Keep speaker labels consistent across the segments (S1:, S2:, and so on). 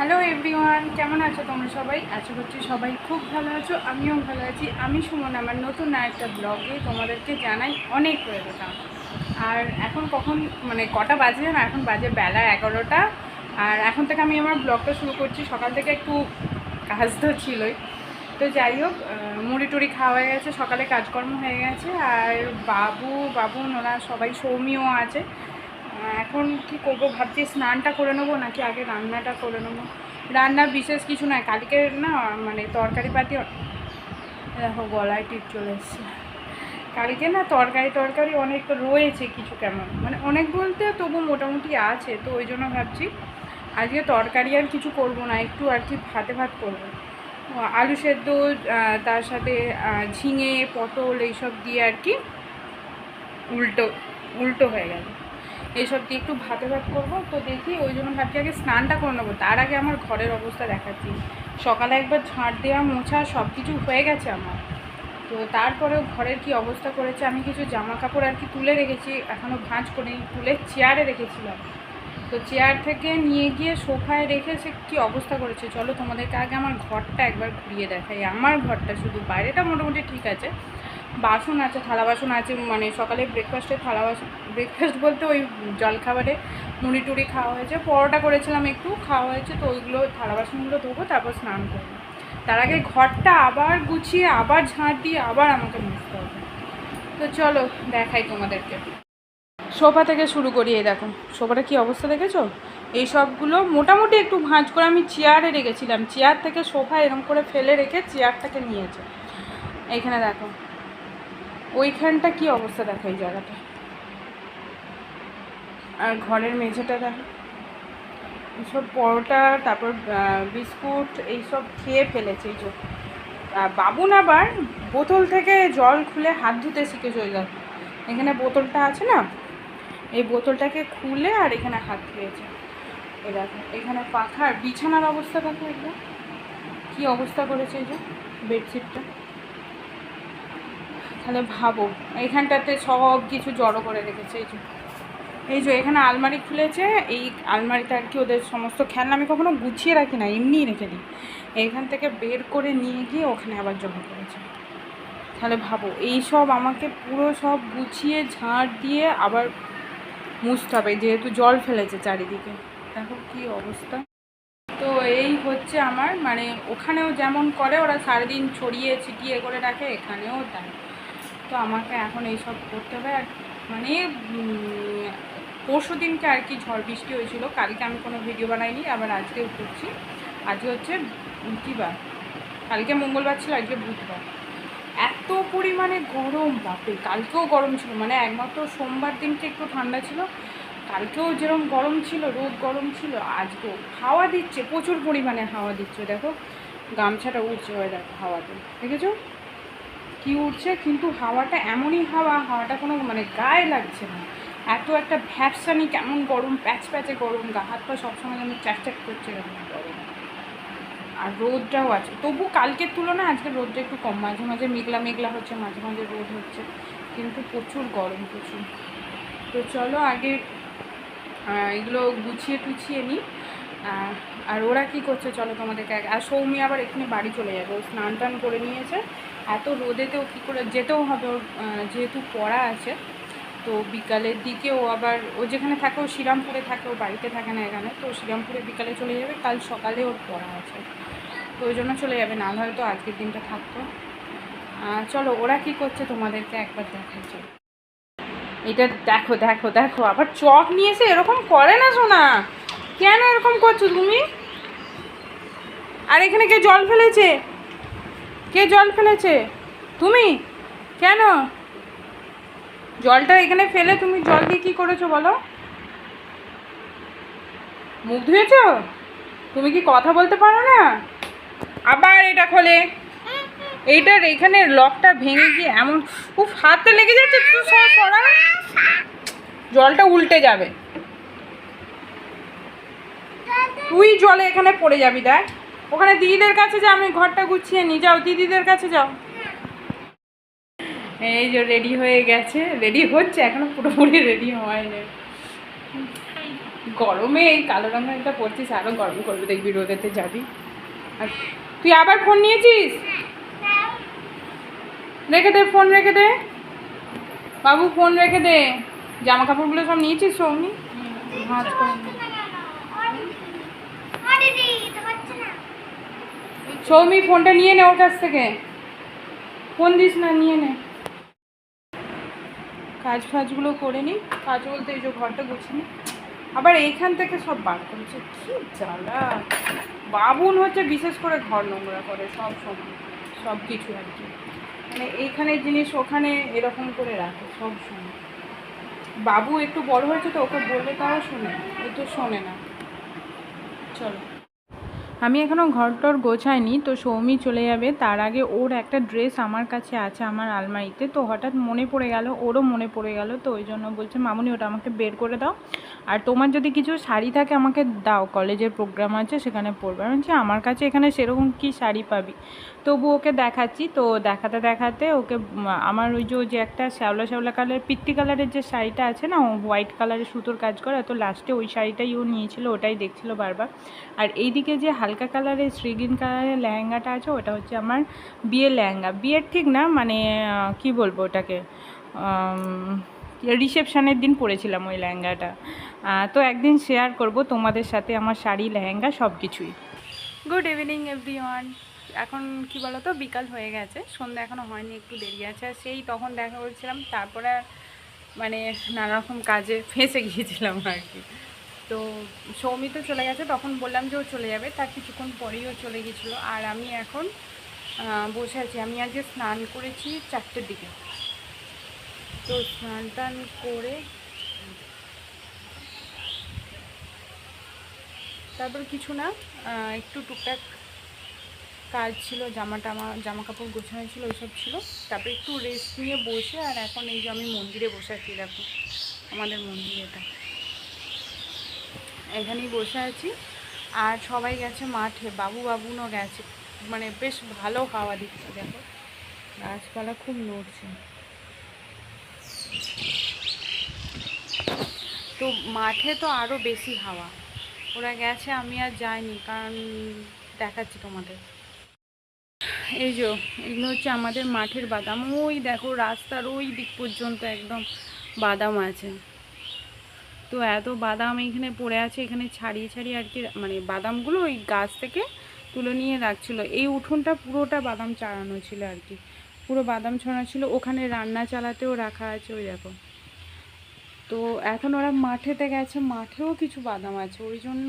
S1: Hello everyone কেমন আছো তোমরা সবাই? আশা করছি সবাই খুব ভালো আছো, আমিও ভালো আছি। আমি সুমন, আমার নতুন একটা ব্লগে তোমাদেরকে জানাই অনেক ওয়েলকাম। আর এখন কখন মানে কটা বাজে না এখন বাজে বেলা এগারোটা। আর এখন থেকে আমি আমার ব্লগটা শুরু করছি, সকাল থেকে একটু কাজ তো ছিলই। তো যাই হোক মুড়ি টুড়ি খাওয়া হয়ে গেছে, সকালে কাজকর্ম হয়ে গেছে। আর বাবু বাবু ওরা সবাই সৌমিও আছে। এখন কি করব? ভাবছি স্নানটা করে নেব নাকি আগে রান্নাটা করে নেব? রান্না বিশেষ কিছু নয়, কালকে না মানে তরকারি পাতি দেখো গলায় টিপ চলে এসছে। কালকে না তরকারি তরকারি অনেক রয়েছে কিছু কেমন। মানে অনেক বলতে তবু মোটামুটি আছে, তো ওই জন্য ভাবছি আজকে তরকারি আর কিছু করব না, একটু আর কি ভাতে ভাত করব। আলু সেদ্ধ তার সাথে ঝিঙে, পটল এইসব দিয়ে আর কি উল্টো উল্টো হয়ে গেল। এইসব দিয়ে একটু ভাতে ভাত করব। তো দেখি ওই জন্য ভাবছি আগে স্নানটা করে নেব। তার আগে আমার ঘরের অবস্থা দেখাচ্ছি। সকালে একবার ঝাঁট দেওয়া, মোছা সব কিছু হয়ে গেছে আমার। তো তারপরেও ঘরের কি অবস্থা করেছে, আমি কিছু জামা কাপড় আর কি তুলে রেখেছি এখনও ভাঁজ করে তুলে চেয়ারে রেখেছিলাম। তো চেয়ার থেকে নিয়ে গিয়ে সোফায় রেখে সে কী অবস্থা করেছে? চলো তোমাদেরকে আগে আমার ঘরটা একবার ঘুরিয়ে দেখাই। আমার ঘরটা শুধু বাইরেটা মোটামুটি ঠিক আছে। বাসন আছে, থালা বাসন আছে মানে সকালে ব্রেকফাস্টে থালা বাসন ব্রেকফাস্ট বলতে ওই জলখাবারে মুড়ি টুড়ি খাওয়া হয়েছে। পরোটা করেছিলাম একটু, খাওয়া হয়েছে, তো ওইগুলো থালা বাসনগুলো ধোবো, তারপর স্নান করব। তার আগে ঘরটা আবার গুছিয়ে, আবার ঝাঁট দিয়ে আবার আমাকে মুছতে হবে। তো চলো, দেখাই তোমাদেরকে। সোফা থেকে শুরু করি এই দেখো। সোফাটা কি অবস্থা দেখেছ? এই সবগুলো মোটামুটি একটু ভাঁজ করে আমি চেয়ারে রেখেছিলাম। চেয়ার থেকে সোফা এরকম করে ফেলে রেখে চেয়ারটাকে নিয়েছে। এইখানে দেখো। ওইখানটা কি অবস্থা দেখো এই জায়গাটা? আর ঘরের মেঝেটা দেখো। এইসব পরোটা, তারপর বিস্কুট, এইসব খেয়ে ফেলেছে এই যে। বাবুন আবার বোতল থেকে জল খুলে হাত ধুতে শিখেছে ওই দেখো এখানে বোতলটা আছে না? এই বোতলটাকে খুলে আর এখানে হাত ধুয়েছে। এই দেখো, এখানে পাখার বিছানার অবস্থা দেখো একদম। কী অবস্থা করেছে এই যে বেডশিটটা? তাহলে ভাবো এইখানটাতে সব কিছু জড়ো করে রেখেছে, এই যে। এই যে এখানে আলমারি খুলেছে, এই আলমারিতে আর কি ওদের সমস্ত খেলনা আমি কখনো গুছিয়ে রাখি না, এমনিই রেখে দিই। এইখান থেকে বের করে নিয়ে গিয়ে ওখানে আবার জমা করেছে। তাহলে ভাবো, এই সব আমাকে পুরো সব গুছিয়ে ঝাঁট দিয়ে আবার মুছতে হবে, যেহেতু জল ফেলেছে চারিদিকে। দেখো কি অবস্থা। তো এই হচ্ছে আমার মানে ওখানেও যেমন করে, ওরা সারাদিন ছড়িয়ে ছিটিয়ে করে রাখে, এখানেও তাই। তো আমাকে এখন এইসব করতে হবে। মানে পরশু দিনকে আর কি ঝড় বৃষ্টি হয়েছিল। কালকে আমি কোনো ভিডিও বানাইনি, আবার আজকেও করছি। আজকে হচ্ছে কী বার কালকে মঙ্গলবার ছিল, আজকে বুধবার। এত পরিমাণে গরম বাপে কালকেও গরম ছিল। মানে একমাত্র সোমবার দিনকে একটু ঠান্ডা ছিল। কালকেও যেরকম গরম ছিল, রোদ গরম ছিল, আজকেও হাওয়া দিচ্ছে, প্রচুর পরিমাণে হাওয়া দিচ্ছে। দেখো, গামছাটা উঠছে হয়ে দেখো হাওয়াতে। দেখেছ? কি উঠছে কিন্তু হাওয়াটা এমনই হাওয়া, হাওয়াটা কোনো মানে গায়ে লাগছে না। এত একটা ভ্যাপসানি কেমন গরম, প্যাচ প্যাচে গরম, গা হাত পা সবসময় যেন চ্যাক চ্যাক করছে গরম। আর রোদটাও আছে। তবু কালকের তুলনায় আজকে রোদটা একটু কম, মাঝে মাঝে মেঘলা মেঘলা হচ্ছে, মাঝে মাঝে রোদ হচ্ছে, কিন্তু প্রচুর গরম, প্রচুর। তো চলো আগে এগুলো গুছিয়ে টুছিয়ে নিই। আর ওরা কি করছে, চলো তোমাদেরকে আর সৌমি আবার এখানে বাড়ি চলে যাবে, ও স্নান টান করে নিয়েছে। এত রোদেতেও কী করে যেতেও হবে ওর যেহেতু পড়া আছে, তো বিকালের দিকে ও আবার, ও যেখানে থাকে ও শ্রীরামপুরে থাকে, ও বাড়িতে থাকে না এখানে, তো শ্রীরামপুরে বিকালে চলে যাবে, কাল সকালে ওর পড়া আছে। তো ওই জন্য চলে যাবে না হয়তো আজকের দিনটা থাকতো। চলো, ওরা কি করছে তোমাদেরকে একবার দেখাই, চলো। এটা দেখো দেখো দেখো, আবার চক নিয়ে এসে এরকম করে না শোনা কেন এরকম করছ তুমি? আর এখানে কে জল ফেলেছে? কে জল ফেলেছে? তুমি? কেন? জলটা এখানে ফেলে তুমি জল দিয়ে কী করেছ বলো? মুখ ধুয়েছ? তুমি কি কথা বলতে পারো না? আবার এটা খোলে। এইটার এখানে লকটা ভেঙে গিয়ে এমন, উফ হাতে লেগে যাচ্ছে তুই সরা জলটা উল্টে যাবে। তুই জলে এখানে পড়ে যাবি, দেখ। ওখানে দিদিদের কাছে যা আমি ঘরটা গুছিয়ে নি যাও দিদিদের কাছে যাও। এই যে রেডি হয়ে গেছে রেডি হচ্ছে এখনও পুরোপুরি রেডি হয়নি। গরমে এই কালো রঙের একটা পরছিস আরও গরম করবে দেখবি রোদেতে যাবি। আর তুই আবার ফোন নিয়েছিস? রেখে দে ফোন রেখে দে। বাবু ফোন রেখে দে। জামা কাপড়গুলো সব নিয়েছিস সৌমি? ভাঁজ করে নে। সৌমি, ফোনটা নিয়ে নে ওর কাছ থেকে। ফোন দিস না, নিয়ে নে। কাজ ফাজগুলো করে নি। কাজ বলতে এই যে ঘরটা গুছিয়ে আবার এইখান থেকে সব বার করেছে। কি জ্বালা। বাবুন হচ্ছে বিশেষ করে ঘর নোংরা করে সব সময়, সব কিছু আর কি। মানে এইখানে জিনিস ওখানে এরকম করে রাখে সব সময়। বাবু একটু বড় হয়েছে তো, ওকে বললে তাও শোনে ও তো শোনে না। চলো। আমি এখনও ঘর টর গোছাইনি, তো সৌমি চলে যাবে। তার আগে ওর একটা ড্রেস আমার কাছে আছে আমার আলমারিতে। তো হঠাৎ মনে পড়ে গেল, ওরও মনে পড়ে গেল, তো ওই জন্য বলছে, মামুনি, ওটা আমাকে বের করে দাও। আর তোমার যদি কিছু শাড়ি থাকে আমাকে দাও, কলেজের প্রোগ্রাম আছে, সেখানে পরবে। আমি বলছি, আমার কাছে এখানে সেরকম কি শাড়ি পাবি? তবু ওকে দেখাচ্ছি, তো দেখাতে দেখাতে ওকে, আমার ওই যে একটা শ্যাওলা শ্যাওলা কালার, পিত্তি কালারের যে শাড়িটা আছে না হোয়াইট কালারের সুতোর কাজ করা, তো লাস্টে ওই শাড়িটাই ও নিয়েছিল, ওটাই দেখছিল বারবার। আর এইদিকে যে হালকা কালারের শ্রীগ্রিন কালারের লেহেঙ্গাটা আছে, ওটা হচ্ছে আমার বিয়ের লেহেঙ্গা। বিয়ের ঠিক না মানে কি বলব ওটাকে? রিসেপশানের দিন পরেছিলাম ওই লেহেঙ্গাটা। তো একদিন শেয়ার করব তোমাদের সাথে আমার শাড়ি, লেহেঙ্গা, সব কিছুই। গুড ইভিনিং এভরিওয়ান এখন কি বলো তো বিকাল হয়ে গেছে। সন্ধ্যা এখনও হয়নি, একটু দেরি আছে। আর সেই তখন দেখা করছিলাম, তারপরে মানে নানা রকম কাজে ফেঁসে গিয়েছিলাম আর কি। তো সৌমি তো চলে গেছে, তখন বললাম যে ও চলে যাবে। তার কিছুক্ষণ পরেই ও চলে গেছিল আর আমি এখন বসে আছি। আমি আজকে স্নান করেছি চারটের দিকে। তো স্নান টান করে তারপর কিছু না একটু টুকটাক কাজ ছিল, জামা টামা জামা কাপড় গোছানো ছিল, ওইসব ছিল। তারপর একটু রেস্ট নিয়ে বসে আর এখন এই যে আমি মন্দিরে বসে আছি, দেখো, আমাদের মন্দির এটা। এখানেই বসে আছি। আর সবাই গেছে মাঠে, বাবু বাবুনও গেছে। মানে বেশ ভালো হাওয়া দিচ্ছে, দেখো। গাছপালা খুব নড়ছে। তো মাঠে তো আরও বেশি হাওয়া। ওরা গেছে, আমি আর যাইনি, কারণ দেখাচ্ছি তোমাদের। এই যে, এগুলো হচ্ছে আমাদের মাঠের বাদাম। ওই দেখো, রাস্তার ওই দিক পর্যন্ত একদম বাদাম আছে। তো এত বাদাম এখানে পড়ে আছে, এখানে ছাড়িয়ে ছাড়িয়ে আর কি মানে বাদামগুলো ওই গাছ থেকে তুলে নিয়ে রাখছিল। এই উঠোনটা পুরোটা বাদাম চাড়ানো ছিল আর কি। পুরো বাদাম ছড়ানো ছিল, ওখানে রান্না চালাতেও রাখা আছে ওই দেখো। তো এখন ওরা মাঠেতে গেছে, মাঠেও কিছু বাদাম আছে, ওই জন্য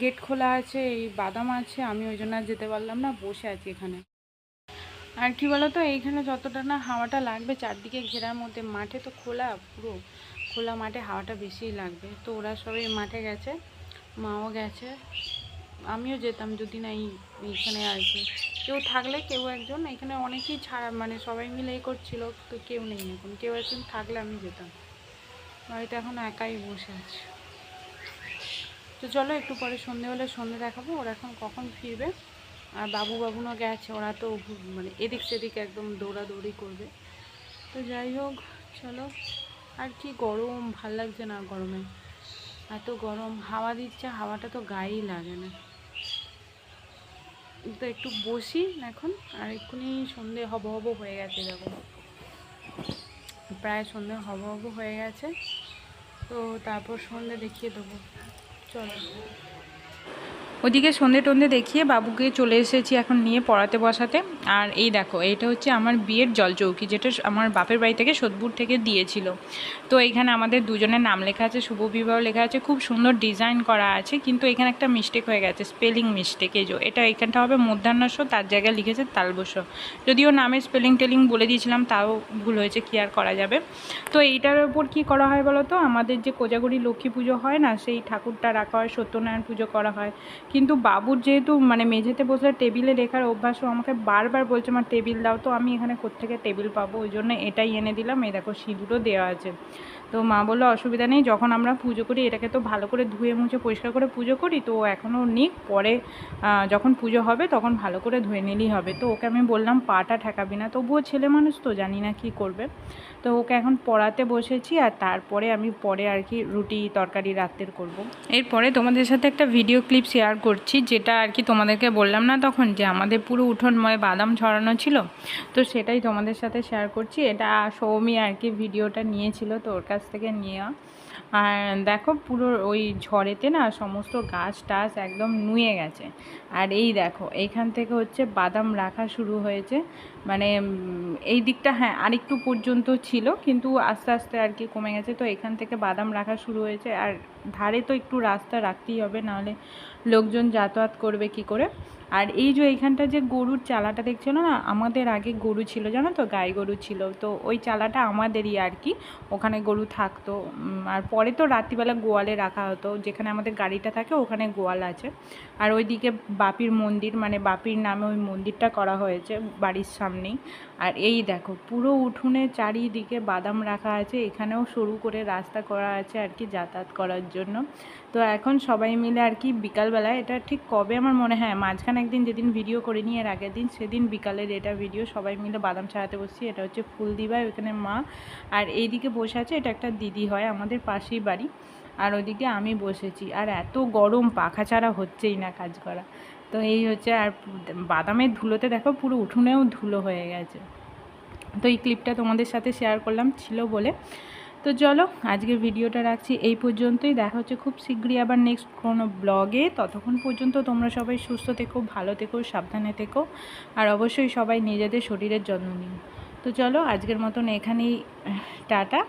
S1: গেট খোলা আছে, এই বাদাম আছে, আমি ওই জন্য যেতে পারলাম না, বসে আছি এখানে। আর কি বলো তো এইখানে যতটা না হাওয়াটা লাগবে, চারদিকে ঘেরার মধ্যে মাঠে তো খোলা পুরো। খোলা মাঠে হাওয়াটা বেশিই লাগবে। তো ওরা সবাই মাঠে গেছে, মাও গেছে, আমিও যেতাম যদি না এই, এইখানে আর কি। কেউ থাকলে কেউ একজন, এখানে অনেকেই ছাড়া মানে সবাই মিলে এ করছিল, তো কেউ নেই এখন। কেউ একজন থাকলে আমি যেতাম। বাড়িতে এখন একাই বসে আছে। তো চলো একটু পরে সন্ধে হলে সন্ধে দেখাবো, ওরা এখন কখন ফিরবে। আর বাবু বাবুনও গেছে, ওরা তো মানে এদিক সেদিক একদম দৌড়াদৌড়ি করবে। তো যাই হোক, চলো। আর কি গরম, ভালো লাগছে না গরমে। এত গরম, হাওয়া দিচ্ছে, হাওয়াটা তো গায়েই লাগে না। তো একটু বসি এখন, আর এক্ষুনি সন্ধে হব হব হয়ে গেছে, দেখো। প্রায় সন্ধে হব হব হয়ে গেছে। তো তারপর সন্ধে দেখিয়ে দেবো। চলো। ওদিকে সন্ধে টন্ধে দেখিয়ে বাবুকে চলে এসেছি এখন নিয়ে পড়াতে বসাতে। আর এই দেখো এটা হচ্ছে আমার বিয়ের জলচৌকি, যেটা আমার বাপের বাড়ি থেকে সোদপুর থেকে দিয়েছিল। তো এখানে আমাদের দুজনের নাম লেখা আছে, শুভ বিবাহ লেখা আছে, খুব সুন্দর ডিজাইন করা আছে, কিন্তু এখানে একটা মিস্টেক হয়ে গেছে স্পেলিং মিস্টেক এই যে। এটা এখানটা হবে মধ্যাহ্নস্ব তার জায়গায় লিখেছে তালবস যদিও নামের স্পেলিং টেলিং বলে দিয়েছিলাম, তাও ভুল হয়েছে, কি আর করা যাবে? তো এইটার ওপর কি করা হয় বলো তো? আমাদের যে কোজাগরি লক্ষ্মী পুজো হয় না, সেই ঠাকুরটা রাখা হয়, সত্যনারায়ণ পুজো করা হয়। কিন্তু বাবুর যেহেতু মানে মেঝেতে বসে টেবিলে লেখার অভ্যাসও আমাকে বারবার বলছে আমার টেবিল দাও তো, আমি এখানে কোত্থেকে টেবিল পাবো? ওই জন্য এটাই এনে দিলাম। এই দেখো, সিঁদুরও দেওয়া আছে। তো মা বলল, অসুবিধা নেই, যখন আমরা পুজো করি, এটাকে তো ভালো করে ধুয়ে মুছে পরিষ্কার করে পুজো করি, তো এখনও নিক, পরে যখন পুজো হবে, তখন ভালো করে ধুয়ে নিলেই হবে। তো ওকে আমি বললাম, পাটা ঠেকাবি না। তবুও ছেলে মানুষ তো, জানি না কি করবে। তো ওকে এখন পড়াতে বসেছি, আর তারপরে আমি পরে আর কি রুটি তরকারি রাত্রের করব। এরপরে তোমাদের সাথে একটা ভিডিও ক্লিপ শেয়ার করছি, যেটা আর কি তোমাদেরকে বললাম না তখন, যে আমাদের পুরো উঠোনময় বাদাম ছড়ানো ছিল। তো সেটাই তোমাদের সাথে শেয়ার করছি। এটা সৌমি আর কি ভিডিওটা নিয়েছিল, তো ওর কাছ থেকে নেওয়া। আর দেখো পুরো ওই ঝড়েতে না সমস্ত গাছ টাছ একদম নুয়ে গেছে। আর এই দেখো, এইখান থেকে হচ্ছে বাদাম রাখা শুরু হয়েছে। মানে এই দিকটা হ্যাঁ আরেকটু পর্যন্ত ছিল, কিন্তু আস্তে আস্তে আর কি কমে গেছে। তো এখান থেকে বাদাম রাখা শুরু হয়েছে। আর ধারে তো একটু রাস্তা রাখতেই হবে, নাহলে লোকজন যাতায়াত করবে কি করে? আর এই যে এইখানটা যে গরুর চালাটা দেখছিল না, আমাদের আগে গরু ছিল, জানো তো? গাই গরু ছিল। তো ওই চালাটা আমাদেরই আর কি। ওখানে গরু থাকতো। আর পরে তো রাত্রিবেলা গোয়ালে রাখা হতো। যেখানে আমাদের গাড়িটা থাকে, ওখানে গোয়াল আছে। আর ওইদিকে বাপির মন্দির মানে বাপির নামে ওই মন্দিরটা করা হয়েছে বাড়ির সামনেই। আর এই দেখো, পুরো উঠোনে চারিদিকে বাদাম রাখা আছে, এখানেও সরু করে রাস্তা করা আছে আর কি যাতায়াত করার জন্য। তো এখন সবাই মিলে আর কি বিকালবেলায়, এটা ঠিক কবে আমার মনে হয়, মাঝখানে একদিন যেদিন ভিডিও করে নিই এর আগের দিন সেদিন বিকালের এটা ভিডিও সবাই মিলে বাদাম ছাড়াতে বসছি, এটা হচ্ছে ফুলদিবা ওখানে মা আর এইদিকে বসে আছে, এটা একটা দিদি হয় আমাদের পাশেই বাড়ি, আর ওদিকে আমি বসেছি। আর এত গরম, পাখা ছাড়া হচ্ছেই না কাজ করা। তো এই হচ্ছে আর বাদামের ধুলোতে দেখো পুরো উঠোনেও ধুলো হয়ে গেছে। তো এই ক্লিপটা তোমাদের সাথে শেয়ার করলাম, ছিল বলে। তো চলো আজকে ভিডিওটা রাখছি এই পর্যন্তই। দেখা হচ্ছে খুব শীঘ্রই আবার নেক্সট কোনো ব্লগে ততক্ষণ পর্যন্ত তোমরা সবাই সুস্থ থেকো, ভালো থেকো, সাবধানে থেকো। আর অবশ্যই সবাই নিজেদের শরীরের যত্ন নিন তো চলো আজকের মতন এখানেই, টাটা।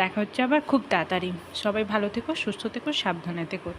S1: দেখা হচ্ছে আবার খুব তাড়াতাড়ি। সবাই ভালো থেকো, সুস্থ থেকো, সাবধানে থেকো।